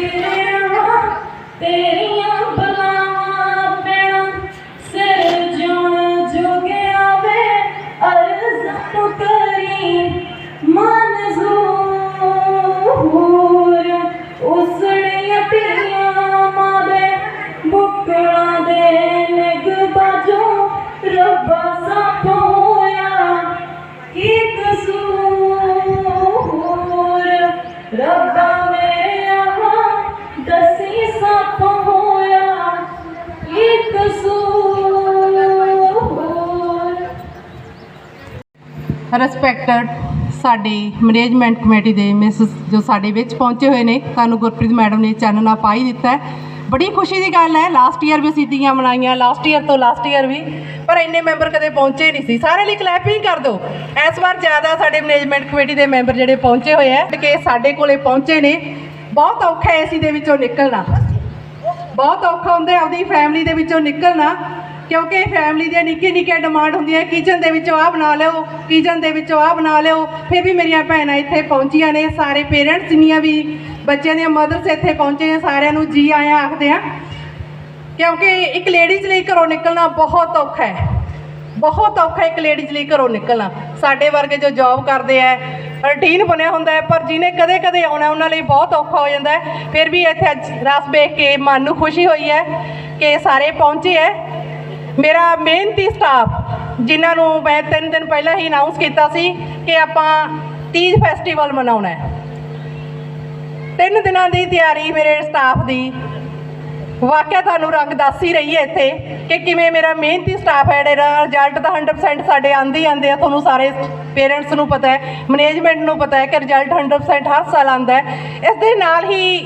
we respected ਸਾਡੇ management committee ਦੇ miss ਜੋ ਸਾਡੇ ਵਿੱਚ ਪਹੁੰਚੇ ਹੋਏ ਨੇ ਤੁਹਾਨੂੰ ਗੁਰਪ੍ਰੀਤ ਮੈਡਮ ਨੇ ਚਾਨਣਾ ਪਾਈ ਦਿੱਤਾ ਬੜੀ ਖੁਸ਼ੀ ਦੀ ਗੱਲ ਹੈ ਲਾਸਟ ਈਅਰ ਵੀ ਅਸੀਂ ਤੀਆਂ ਮਨਾਈਆਂ ਲਾਸਟ ਈਅਰ ਤੋਂ ਲਾਸਟ ਈਅਰ ਵੀ, ਪਰ ਇੰਨੇ ਮੈਂਬਰ ਕਦੇ ਪਹੁੰਚੇ ਨਹੀਂ ਸੀ। ਸਾਰੇ ਲਈ ਕਲੈਪਿੰਗ ਕਰ ਦਿਓ ਇਸ ਵਾਰ ਜ਼ਿਆਦਾ ਸਾਡੇ ਮੈਨੇਜਮੈਂਟ ਕਮੇਟੀ ਦੇ ਮੈਂਬਰ ਜਿਹੜੇ ਪਹੁੰਚੇ ਹੋਏ ਆ ਕਿ ਸਾਡੇ ਕੋਲੇ ਪਹੁੰਚੇ ਨੇ। ਬਹੁਤ ਔਖਾ ਹੈ ਏਸੀ ਦੇ ਵਿੱਚੋਂ ਨਿਕਲਣਾ। ਬਹੁਤ ਔਖਾ ਹੁੰਦਾ ਹੈ ਆਪਦੀ ਫੈਮਿਲੀ ਦੇ ਵਿੱਚੋਂ ਨਿਕਲਣਾ। ਕਿਉਂਕਿ ਫੈਮਿਲੀ ਦੀਆਂ ਨਿੱਕੀ ਨਿੱਕੀਆਂ ਡਿਮਾਂਡ ਹੁੰਦੀਆਂ ਕਿਚਨ ਦੇ ਵਿੱਚੋਂ ਆਹ ਬਣਾ ਲਿਓ ਕਿਚਨ ਦੇ ਵਿੱਚੋਂ ਆਹ ਬਣਾ ਲਿਓ, ਫਿਰ ਵੀ ਮੇਰੀਆਂ ਭੈਣਾਂ ਇੱਥੇ ਪਹੁੰਚੀਆਂ ਨੇ, ਸਾਰੇ ਪੇਰੈਂਟਸ ਜਿੰਨੀਆਂ ਵੀ ਬੱਚਿਆਂ ਦੀਆਂ ਮਦਰਸ ਇੱਥੇ ਪਹੁੰਚੇ ਨੇ, ਸਾਰਿਆਂ ਨੂੰ ਜੀ ਆਇਆਂ ਆਖਦੇ ਆ। ਕਿਉਂਕਿ ਇੱਕ ਲੇਡੀਜ਼ ਲਈ ਘਰੋਂ ਨਿਕਲਣਾ ਬਹੁਤ ਔਖਾ ਹੈ। ਬਹੁਤ ਔਖਾ ਇੱਕ ਲੇਡੀਜ਼ ਲਈ ਘਰੋਂ ਨਿਕਲਣਾ। ਸਾਡੇ ਵਰਗੇ ਜੋ ਜੌਬ ਕਰਦੇ ਆ ਰੂਟੀਨ ਬਣਿਆ ਹੁੰਦਾ ਹੈ, ਪਰ ਜਿਹਨੇ ਕਦੇ ਕਦੇ ਆਉਣਾ, ਉਹਨਾਂ ਲਈ ਬਹੁਤ ਔਖਾ ਹੋ ਜਾਂਦਾ ਹੈ। ਫਿਰ ਵੀ ਇੱਥੇ ਅੱਜ ਰਸ ਵੇਖ ਕੇ ਮਨ ਨੂੰ ਖੁਸ਼ੀ ਹੋਈ ਹੈ ਕਿ ਸਾਰੇ ਪਹੁੰਚੇ ਹੈ। ਮੇਰਾ ਮਿਹਨਤੀ ਸਟਾਫ ਜਿਨ੍ਹਾਂ ਨੂੰ ਮੈਂ ਤਿੰਨ ਦਿਨ ਪਹਿਲਾਂ ਹੀ ਅਨਾਉਂਸ ਕੀਤਾ ਸੀ ਕਿ ਆਪਾਂ ਤੀਜ ਫੈਸਟੀਵਲ ਮਨਾਉਣਾ ਹੈ। ਤਿੰਨ ਦਿਨਾਂ ਦੀ ਤਿਆਰੀ ਮੇਰੇ ਸਟਾਫ ਦੀ। ਵਾਕਿਆ ਤੁਹਾਨੂੰ ਰੰਗ ਦੱਸ ਹੀ ਰਹੀ ਹੈ ਇੱਥੇ ਕਿ ਕਿਵੇਂ ਮੇਰਾ ਮਿਹਨਤੀ ਸਟਾਫ ਹੈ, ਜਿਹੜਾ ਰਿਜ਼ਲਟ ਤਾਂ 100% ਸਾਡੇ ਆਂਦੇ ਹੀ ਆਂਦੇ ਆ, ਤੁਹਾਨੂੰ ਸਾਰੇ ਪੇਰੈਂਟਸ ਨੂੰ ਪਤਾ ਹੈ ਮੈਨੇਜਮੈਂਟ ਨੂੰ ਪਤਾ ਹੈ ਕਿ ਰਿਜ਼ਲਟ 100% ਹਰ ਸਾਲ ਆਂਦਾ ਹੈ। ਇਸ ਦੇ ਨਾਲ ਹੀ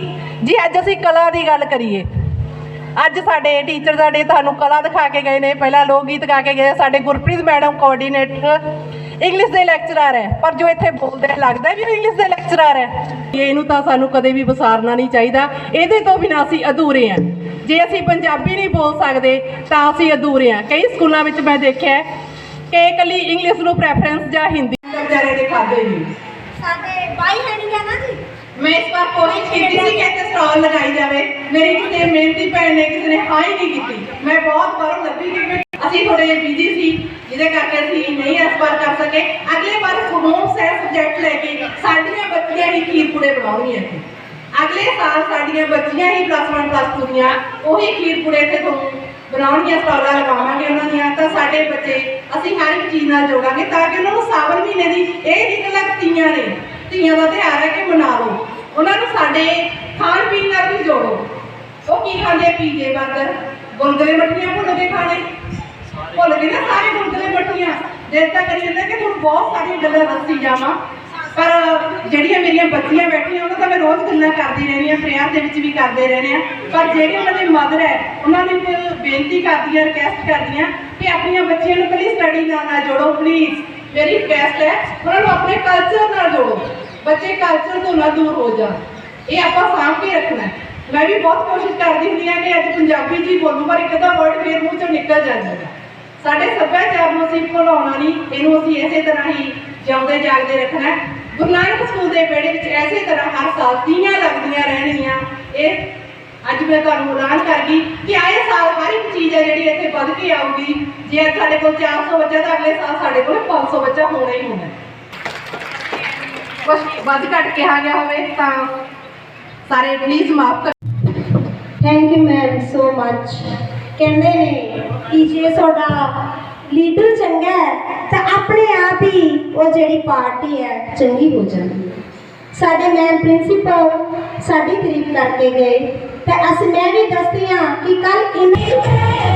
ਜੀ ਅੱਜ ਅਸੀਂ ਕਲਾ ਦੀ ਗੱਲ ਕਰੀਏ ਅੱਜ ਸਾਡੇ ਟੀਚਰ ਸਾਡੇ ਤੁਹਾਨੂੰ ਕਲਾ ਦਿਖਾ ਕੇ ਗਏ ਨੇ ਪਹਿਲਾਂ ਲੋਕ ਗੀਤ ਗਾ ਕੇ ਗਏ ਸਾਡੇ ਗੁਰਪ੍ਰੀਤ ਮੈਡਮ ਕੋਆਰਡੀਨੇਟਰ ਇੰਗਲਿਸ਼ ਦੇ ਲੈਕਚਰਰ ਹੈ ਪਰ ਜੋ ਇੱਥੇ ਬੋਲਦੇ ਲੱਗਦਾ ਵੀ ਇੰਗਲਿਸ਼ ਦੇ ਲੈਕਚਰਰ ਹੈ ਇਹਨੂੰ ਤਾਂ ਸਾਨੂੰ ਕਦੇ ਵੀ ਵਿਸਾਰਨਾ ਨਹੀਂ ਚਾਹੀਦਾ ਇਹਦੇ ਤੋਂ ਬਿਨਾਂ ਅਸੀਂ ਅਧੂਰੇ ਹਾਂ ਜੇ ਅਸੀਂ ਪੰਜਾਬੀ ਨਹੀਂ ਬੋਲ ਸਕਦੇ ਤਾਂ ਅਸੀਂ ਅਧੂਰੇ ਹਾਂ ਕਈ ਸਕੂਲਾਂ ਵਿੱਚ ਮੈਂ ਦੇਖਿਆ ਕਿ ਇਕੱਲੀ ਇੰਗਲਿਸ਼ ਨੂੰ ਪ੍ਰੈਫਰੈਂਸ ਜਾਂ ਹਿੰਦੀ ਵਿਚਾਰੇ ਦੇ ਖਾਦੇ ਨਹੀਂ। ਸਾਡੇ ਬਾਈ ਆ ਨਾ ਮੈਂ ਇਸ ਵਾਰ ਕੋਸ਼ਿਸ਼ ਕੀਤੀ ਸੀ ਕਿ ਇੱਥੇ ਸਟਾਲ ਲਗਾਈ ਜਾਵੇ। ਮੇਰੀ ਕਿਸੇ ਮਿਹਨਤੀ ਭੈਣ ਨੇ ਕਿਸੇ ਨੇ ਹਾਂ ਹੀ ਨਹੀਂ ਕੀਤੀ। ਮੈਂ ਬਹੁਤ ਬਾਹਰੋਂ ਲੱਭੀ ਕਿ ਅਸੀਂ ਥੋੜੇ ਬਿਜ਼ੀ ਸੀ ਜਿਹਦੇ ਕਰਕੇ ਅਸੀਂ ਨਹੀਂ ਇਸ ਵਾਰ ਕਰ ਸਕੇ। ਅਗਲੇ ਵਾਰ ਹੋਮ ਸਾਇੰਸ ਸਬਜੈਕਟ ਲੈ ਕੇ ਸਾਡੀਆਂ ਬੱਚੀਆਂ ਹੀ ਖੀਰ ਪੂੜੇ ਬਣਾਉਣਗੀਆਂ ਇੱਥੇ। ਅਗਲੇ ਸਾਲ ਸਾਡੀਆਂ ਬੱਚੀਆਂ ਹੀ ਪਲੱਸ 1 ਪਲੱਸ 2 ਦੀਆਂ ਉਹੀ ਖੀਰ ਪੂੜੇ ਇੱਥੇ ਤੁਹਾਨੂੰ ਬਣਾਉਣਗੀਆਂ ਸਟਾਲਾਂ ਲਗਾਵਾਂਗੇ ਉਹਨਾਂ ਦੀਆਂ। ਤਾਂ ਸਾਡੇ ਬੱਚੇ ਅਸੀਂ ਹਰ ਇੱਕ ਚੀਜ਼ ਨਾਲ ਜੋੜਾਂਗੇ ਤਾਂ ਕਿ ਉਹਨਾਂ ਨੂੰ ਸਾਵਨ ਮਹੀਨੇ ਦੀ ਇਹ ਨਹੀਂ ਲੱਗ ਤੀਆਂ ਨੇ। ਧੀਆਂ ਦਾ ਤਿਉਹਾਰ ਹੈ ਕਿ ਮਨਾ ਲਓ। ਉਹਨਾਂ ਨੂੰ ਸਾਡੇ ਖਾਣ ਪੀਣ ਨਾਲ ਵੀ ਜੋੜੋ। ਉਹ ਕੀ ਖਾਂਦੇ ਆ? ਪੀਜੇ 버ਗਰ ਗੁਲਗੁਲੇ ਮੱਠੀਆਂ ਭੁੱਲ ਕੇ ਖਾਣੇ। ਭੁੱਲ ਗਏ ਨਾ ਸਾਰੇ ਗੁੰਦਲੇ ਮੱਠੀਆਂ। ਦਿਲ ਤਾਂ ਕਰੀ ਜਾਂਦਾ ਕਿ ਤੁਹਾਨੂੰ ਬਹੁਤ ਸਾਰੀਆਂ ਗੱਲਾਂ ਦੱਸੀ ਜਾਵਾਂ। ਪਰ ਜਿਹੜੀਆਂ ਮੇਰੀਆਂ ਬੱਚੀਆਂ ਬੈਠੀਆਂ, ਉਹਨਾਂ ਤਾਂ ਮੈਂ ਰੋਜ਼ ਗੱਲਾਂ ਕਰਦੀ ਰਹਿੰਦੀ ਹਾਂ, ਪ੍ਰੇਅਰ ਦੇ ਵਿੱਚ ਵੀ ਕਰਦੇ ਰਹਿੰਦੇ ਆ ਪਰ ਜਿਹੜੇ ਉਹਨਾਂ ਦੇ ਮਦਰ ਹੈ, ਉਹਨਾਂ ਨੂੰ ਇੱਕ ਬੇਨਤੀ ਕਰਦੀ ਹਾਂ ਰਿਕਵੈਸਟ ਕਰਦੀ ਹਾਂ ਕਿ ਆਪਣੀਆਂ ਬੱਚੀਆਂ ਨੂੰ ਪਲੀਜ਼ ਸਟੱਡੀ ਨਾਲ ਨਾ ਜੋੜੋ ਪਲੀਜ਼ ਮੇਰੀ ਰਿਕਵੈਸਟ ਹੈ, ਉਹਨਾਂ ਨੂੰ ਆਪਣੇ ਕਲਚਰ ਨਾਲ ਜੋੜੋ। ਬੱਚੇ ਕਲਚਰ ਤੋਂ ਨਾ ਦੂਰ ਹੋ ਜਾਣ ਇਹ ਆਪਾਂ ਸਾਂਭ ਕੇ ਰੱਖਣਾ। ਮੈਂ ਵੀ ਬਹੁਤ ਕੋਸ਼ਿਸ਼ ਕਰਦੀ ਹੁੰਦੀ ਹਾਂ ਕਿ ਅੱਜ ਪੰਜਾਬੀ ਜੀ ਬੋਲੂ ਪਰ ਇੱਕ ਅੱਧਾ ਵਰਡ ਫੇਰ ਮੂੰਹ ਚੋਂ ਨਿਕਲ ਜਾਂਦਾ ਹੈ ਸਾਡੇ ਸੱਭਿਆਚਾਰ ਨੂੰ ਅਸੀਂ ਭੁਲਾਉਣਾ ਨਹੀਂ, ਇਹਨੂੰ ਅਸੀਂ ਇਸੇ ਤਰ੍ਹਾਂ ਹੀ ਜਿਉਂਦੇ ਜਾਗਦੇ ਰੱਖਣਾ ਗੁਰੂ ਨਾਨਕ ਸਕੂਲ ਦੇ ਵਿਹੜੇ ਵਿੱਚ ਐਸੇ ਤਰ੍ਹਾਂ ਹਰ ਸਾਲ ਤੀਆਂ ਲੱਗਦੀਆਂ ਰਹਿਣਗੀਆਂ। ਇਹ ਅੱਜ ਮੈਂ ਤੁਹਾਨੂੰ ਐਲਾਨ ਕਰ ਗਈ ਕਿ ਆਏ ਸਾਲ ਹਰ ਇੱਕ ਚੀਜ਼ ਹੈ ਜਿਹੜੀ ਇੱਥੇ ਵੱਧ ਕੇ ਆਊਗੀ। ਜੇ ਸਾਡੇ ਕੋਲ 400 ਬੱਚਾ ਤਾਂ ਅਗਲੇ ਸਾਲ ਸਾਡੇ ਕੋਲ 500 ਬੱਚਾ ਹੋਣਾ ਹੀ ਹੋਣਾ ਹੈ। ਵੱਧ ਘੱਟ ਕਿਹਾ ਗਿਆ ਹੋਵੇ ਤਾਂ ਸਾਰੇ ਪਲੀਜ਼ ਮਾਫ ਕਰ thank you ma'am so much ਕਹਿੰਦੇ ਨੇ ਕਿ ਜੇ ਤੁਹਾਡਾ ਲੀਡਰ ਚੰਗਾ ਹੈ, ਤਾਂ ਆਪਣੇ ਆਪ ਹੀ ਉਹ ਜਿਹੜੀ ਪਾਰਟੀ ਹੈ, ਚੰਗੀ ਹੋ ਜਾਂਦੀ ਹੈ ਸਾਡੇ ਮੈਮ ਪ੍ਰਿੰਸੀਪਲ ਸਾਡੀ ਤਾਰੀਫ ਕਰਕੇ ਗਏ ਤੇ ਅਸੀਂ ਮੈਂ ਵੀ ਦੱਸਦੀ ਹਾਂ ਕਿ ਕੱਲ ਆਉਂਦੀ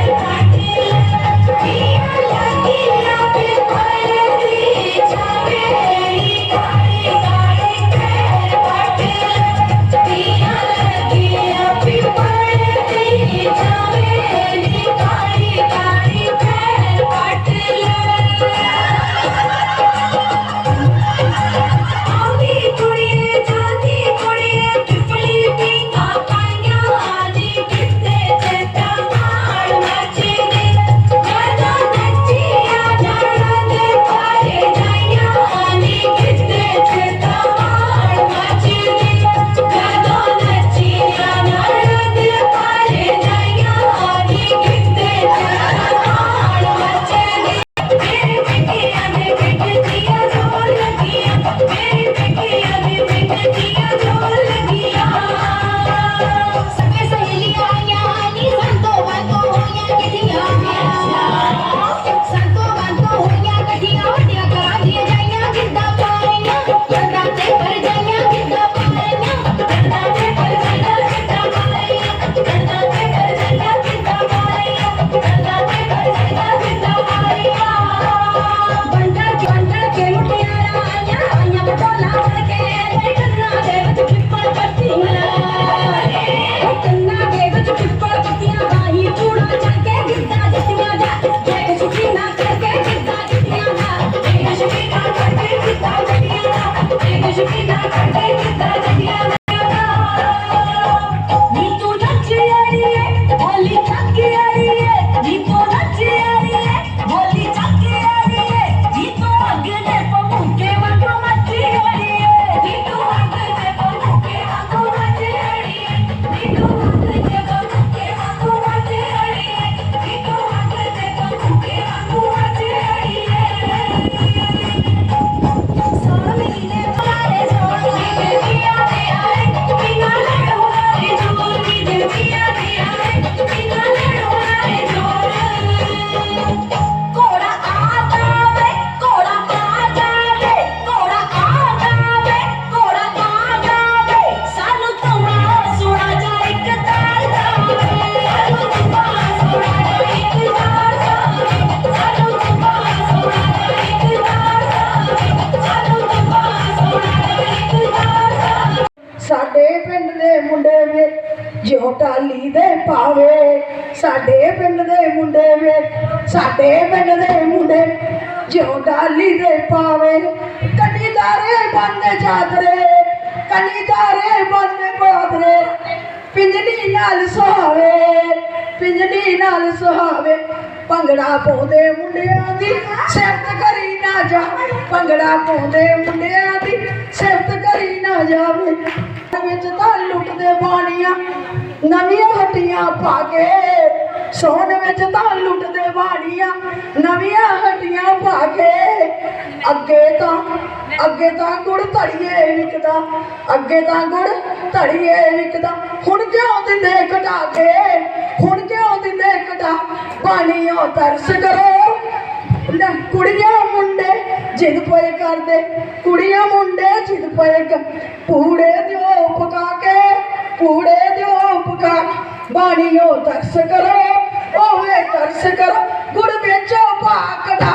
ਟਾਲੀ ਦੇ ਪਾਵੇ, ਸਾਡੇ ਪਿੰਡ ਦੇ ਮੁੰਡੇ ਵੇ ਸਾਡੇ ਪਿੰਡ ਦੇ ਮੁੰਡੇ ਜਿਉ ਟਾਲੀ ਦੇ ਪਾਵੇ। ਕੰਨੀ ਬੰਦੇ ਚਾਦਰੇ ਕੰਨੀ ਬੰਦੇ ਬਾਦਰੇ ਪਿੰਜਣੀ ਨਾਲ ਸੁਹਾਵੇ, ਪਿੰਜਣੀ ਨਾਲ ਸੁਹਾਵੇ। ਭੰਗੜਾ ਪਾਉਂਦੇ ਮੁੰਡਿਆਂ ਦੀ ਸਿਫਤ ਕਰੀ ਨਾ ਜਾਵੇ। ਭੰਗੜਾ ਪਾਉਂਦੇ ਮੁੰਡਿਆਂ ਦੀ ਸਿਫਤ ਕਰੀ ਨਾ ਜਾਵੇ। ਵਿੱਚ ਤਾਂ ਲੁੱਟਦੇ ਬਾਣੀਆਂ ਨਵੀਆਂ ਹੱਟੀਆਂ ਪਾ ਕੇ, ਸੋਨ ਵਿੱਚ ਤਾਂ ਲੁੱਟਦੇ ਬਾਣੀਆਂ ਨਵੀਆਂ ਹੱਟੀਆਂ ਪਾ ਕੇ, ਅੱਗੇ ਤਾਂ ਅੱਗੇ ਤਾਂ ਗੁੜ ਧੜੀਏ ਵਿਕਦਾ, ਅੱਗੇ ਤਾਂ ਗੁੜ ਧੜੀਏ ਵਿਕਦਾ। ਹੁਣ ਕਿਉਂ ਦਿੰਦੇ ਘਟਾ ਕੇ ਹੁਣ ਕਿਉਂ ਦਿੰਦੇ ਘਟਾ ਪਾਣੀਓ ਤਰਸ ਕਰੋ। ਨਾ ਕੁੜੀਆਂ ਮੁੰਡੇ ਜਿੱਦ ਪਏ ਕਰਦੇ, ਕੁੜੀਆਂ ਮੁੰਡੇ ਜਿੱਦ ਪਏ ਕਰ ਪੂੜੇ ਦਿਓ ਪਕਾ ਕੇ, ਪੂੜੇ ਬਾਣੀਓ ਤਰਸ ਕਰੋ ਓਏ ਤਰਸ ਕਰੋ ਗੁੜ ਵੇਚੋ ਭਾਕ ਦਾ